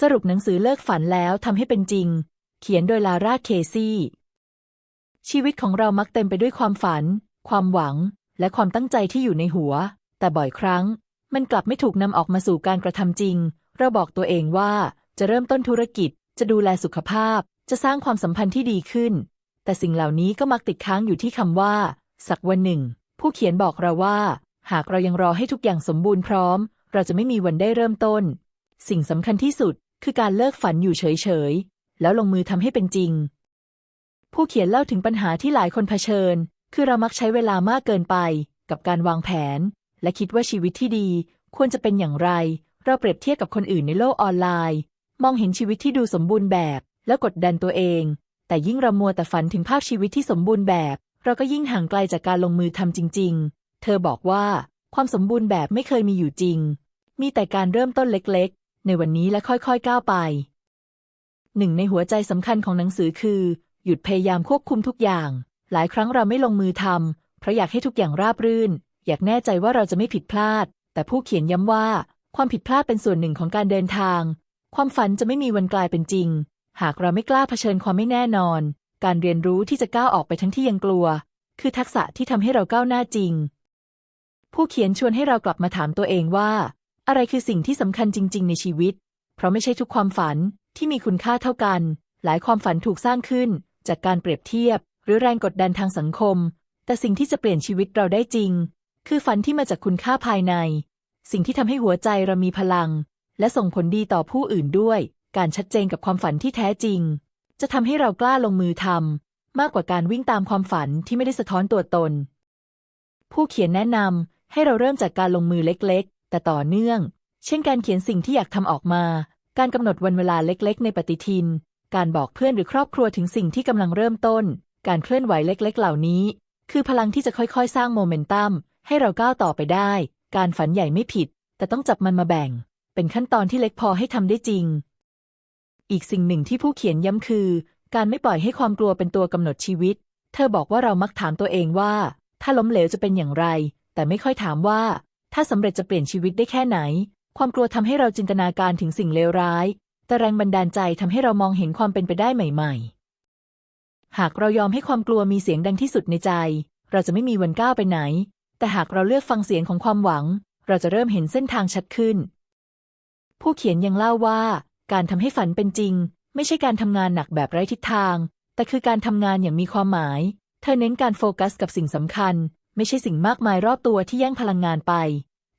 สรุปหนังสือเลิกฝันแล้วทำให้เป็นจริง เขียนโดยลาร่าเคซี่ ชีวิตของเรามักเต็มไปด้วยความฝัน ความหวัง และความตั้งใจที่อยู่ในหัว แต่บ่อยครั้ง มันกลับไม่ถูกนำออกมาสู่การกระทำจริง เราบอกตัวเองว่าจะเริ่มต้นธุรกิจ จะดูแลสุขภาพ จะสร้างความสัมพันธ์ที่ดีขึ้น แต่สิ่งเหล่านี้ก็มักติดค้างอยู่ที่คำว่า สักวันหนึ่ง ผู้เขียนบอกเราว่า หากเรายังรอให้ทุกอย่างสมบูรณ์พร้อม เราจะไม่มีวันได้เริ่มต้น สิ่งสำคัญที่สุด คือการเลิกฝันอยู่เฉยๆ แล้วลงมือทำให้เป็นจริง ผู้เขียนเล่าถึงปัญหาที่หลายคนเผชิญ คือเรามักใช้เวลามากเกินไป กับการวางแผน และคิดว่าชีวิตที่ดี ควรจะเป็นอย่างไร เราเปรียบเทียบกับคนอื่นในโลกออนไลน์ มองเห็นชีวิตที่ดูสมบูรณ์แบบ แล้วกดดันตัวเอง แต่ยิ่งเรามัวแต่ฝันถึงภาพชีวิตที่สมบูรณ์แบบ เราก็ยิ่งห่างไกลจากการลงมือทำจริง ๆ เธอบอกว่าความสมบูรณ์แบบไม่เคยมีอยู่จริง มีแต่การเริ่มต้นเล็กๆ ในวันนี้และค่อยๆก้าวไป หนึ่งในหัวใจสำคัญของหนังสือคือ หยุดพยายามควบคุมทุกอย่าง หลายครั้งเราไม่ลงมือทำเพราะอยากให้ทุกอย่างราบรื่น อยากแน่ใจว่าเราจะไม่ผิดพลาด แต่ผู้เขียนย้ำว่า ความผิดพลาดเป็นส่วนหนึ่งของการเดินทาง ความฝันจะไม่มีวันกลายเป็นจริง หากเราไม่กล้าเผชิญความไม่แน่นอน การเรียนรู้ที่จะก้าวออกไปทั้งที่ยังกลัว คือทักษะที่ทำให้เราก้าวหน้าจริง ผู้เขียนชวนให้เรากลับมาถามตัวเองว่า อะไรคือสิ่งที่สำคัญจริง ๆ ในชีวิต เพราะไม่ใช่ทุกความฝันที่มีคุณค่าเท่ากัน หลายความฝันถูกสร้างขึ้น จากการเปรียบเทียบ หรือแรงกดดันทางสังคม แต่สิ่งที่จะเปลี่ยนชีวิตเราได้จริง คือฝันที่มาจากคุณค่าภายใน สิ่งที่ทำให้หัวใจเรามีพลัง และส่งผลดีต่อผู้อื่นด้วย การชัดเจนกับความฝันที่แท้จริง จะทำให้เรากล้าลงมือทำมากกว่าการวิ่งตามความฝันที่ไม่ได้สะท้อนตัวตน ผู้เขียนแนะนำให้เราเริ่มจากการลงมือเล็ก แต่ต่อเนื่อง เช่นการเขียนสิ่งที่อยากทำออกมา การกำหนดวันเวลาเล็กๆ ในปฏิทิน การบอกเพื่อนหรือครอบครัวถึงสิ่งที่กำลังเริ่มต้น การเคลื่อนไหวเล็ก ๆ เหล่านี้ คือพลังที่จะค่อยๆ สร้างโมเมนตัมให้เราก้าวต่อไปได้ การฝันใหญ่ไม่ผิด แต่ต้องจับมันมาแบ่ง เป็นขั้นตอนที่เล็กพอให้ทำได้จริง อีกสิ่งหนึ่งที่ผู้เขียนย้ำคือ การไม่ปล่อยให้ความกลัวเป็นตัวกำหนดชีวิต เธอบอกว่าเรามักถามตัวเองว่า ถ้าล้มเหลวจะเป็นอย่างไร แต่ไม่ค่อยถามว่า ถ้าสำเร็จจะเปลี่ยนชีวิตได้แค่ไหน ความกลัวทำให้เราจินตนาการถึงสิ่งเลวร้าย แต่แรงบันดาลใจทำให้เรามองเห็นความเป็นไปได้ใหม่ ๆ หากเรายอมให้ความกลัวมีเสียงดังที่สุดในใจ เราจะไม่มีวันก้าวไปไหน แต่หากเราเลือกฟังเสียงของความหวัง เราจะเริ่มเห็นเส้นทางชัดขึ้น ผู้เขียนยังเล่าว่า การทำให้ฝันเป็นจริง ไม่ใช่การทำงานหนักแบบไร้ทิศทาง แต่คือการทำงานอย่างมีความหมาย เธอเน้นการโฟกัสกับสิ่งสำคัญ ไม่ใช่สิ่งมากมายรอบตัวที่แย่งพลังงานไป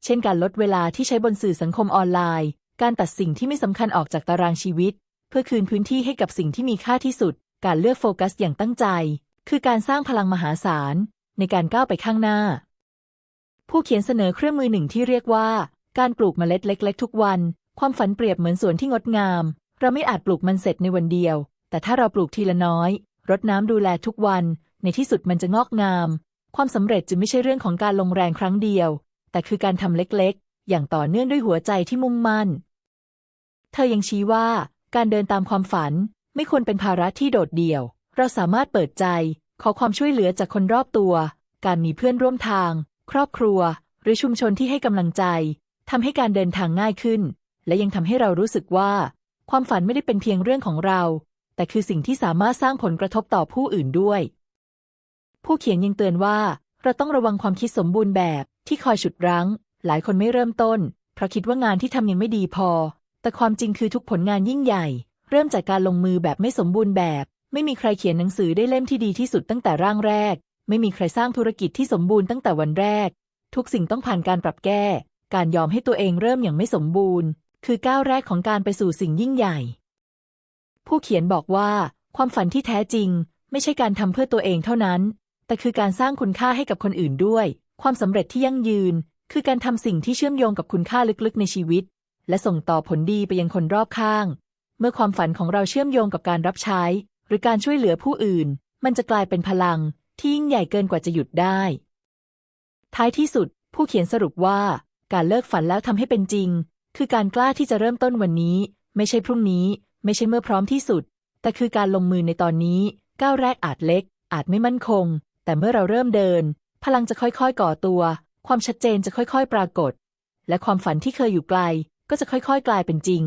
เช่นการลดเวลาที่ใช้บนสื่อสังคมออนไลน์ การตัดสิ่งที่ไม่สำคัญออกจากตารางชีวิต เพื่อคืนพื้นที่ให้กับสิ่งที่มีค่าที่สุด การเลือกโฟกัสอย่างตั้งใจ คือการสร้างพลังมหาศาล ในการก้าวไปข้างหน้า ผู้เขียนเสนอเครื่องมือหนึ่งที่เรียกว่า การปลูกเมล็ดเล็ก ๆ ทุกวัน ความฝันเปรียบเหมือนสวนที่งดงาม เราไม่อาจปลูกมันเสร็จในวันเดียว แต่ถ้าเราปลูกทีละน้อย รดน้ำดูแลทุกวัน ในที่สุดมันจะงอกงาม ความสำเร็จจึงไม่ใช่เรื่องของการลงแรงครั้งเดียว แต่คือการทำเล็กๆ อย่างต่อเนื่องด้วยหัวใจที่มุ่งมั่น เธอยังชี้ว่า การเดินตามความฝันไม่ควรเป็นภาระที่โดดเดี่ยว เราสามารถเปิดใจ ขอความช่วยเหลือจากคนรอบตัว การมีเพื่อนร่วมทาง ครอบครัว หรือชุมชนที่ให้กำลังใจทำให้การเดินทางง่ายขึ้น และยังทำให้เรารู้สึกว่า ความฝันไม่ได้เป็นเพียงเรื่องของเรา แต่คือสิ่งที่สามารถสร้างผลกระทบต่อผู้อื่นด้วย ผู้เขียนยังเตือนว่า เราต้องระวังความคิดสมบูรณ์แบบที่คอยฉุดรั้ง หลายคนไม่เริ่มต้น เพราะคิดว่างานที่ทำยังไม่ดีพอ แต่ความจริงคือทุกผลงานยิ่งใหญ่ เริ่มจากการลงมือแบบไม่สมบูรณ์แบบ ไม่มีใครเขียนหนังสือได้เล่มที่ดีที่สุดตั้งแต่ร่างแรก ไม่มีใครสร้างธุรกิจที่สมบูรณ์ตั้งแต่วันแรก ทุกสิ่งต้องผ่านการปรับแก้ การยอมให้ตัวเองเริ่มอย่างไม่สมบูรณ์ คือก้าวแรกของการไปสู่สิ่งยิ่งใหญ่ ผู้เขียนบอกว่า ความฝันที่แท้จริง ไม่ใช่การทำเพื่อตัวเองเท่านั้น แต่คือการสร้างคุณค่าให้กับคนอื่นด้วย ความสำเร็จที่ยั่งยืน คือการทำสิ่งที่เชื่อมโยงกับคุณค่าลึกๆในชีวิต และส่งต่อผลดีไปยังคนรอบข้าง เมื่อความฝันของเราเชื่อมโยงกับการรับใช้ หรือการช่วยเหลือผู้อื่น มันจะกลายเป็นพลัง ที่ยิ่งใหญ่เกินกว่าจะหยุดได้ ท้ายที่สุด ผู้เขียนสรุปว่า การเลิกฝันแล้วทำให้เป็นจริง คือการกล้าที่จะเริ่มต้นวันนี้ ไม่ใช่พรุ่งนี้ ไม่ใช่เมื่อพร้อมที่สุด แต่คือการลงมือในตอนนี้ ก้าวแรกอาจเล็ก อาจไม่มั่นคง แต่เมื่อเราเริ่มเดิน พลังจะค่อยๆ ก่อตัว ความชัดเจนจะค่อยๆ ปรากฏ และความฝันที่เคยอยู่ไกล ก็จะค่อยๆ กลายเป็นจริง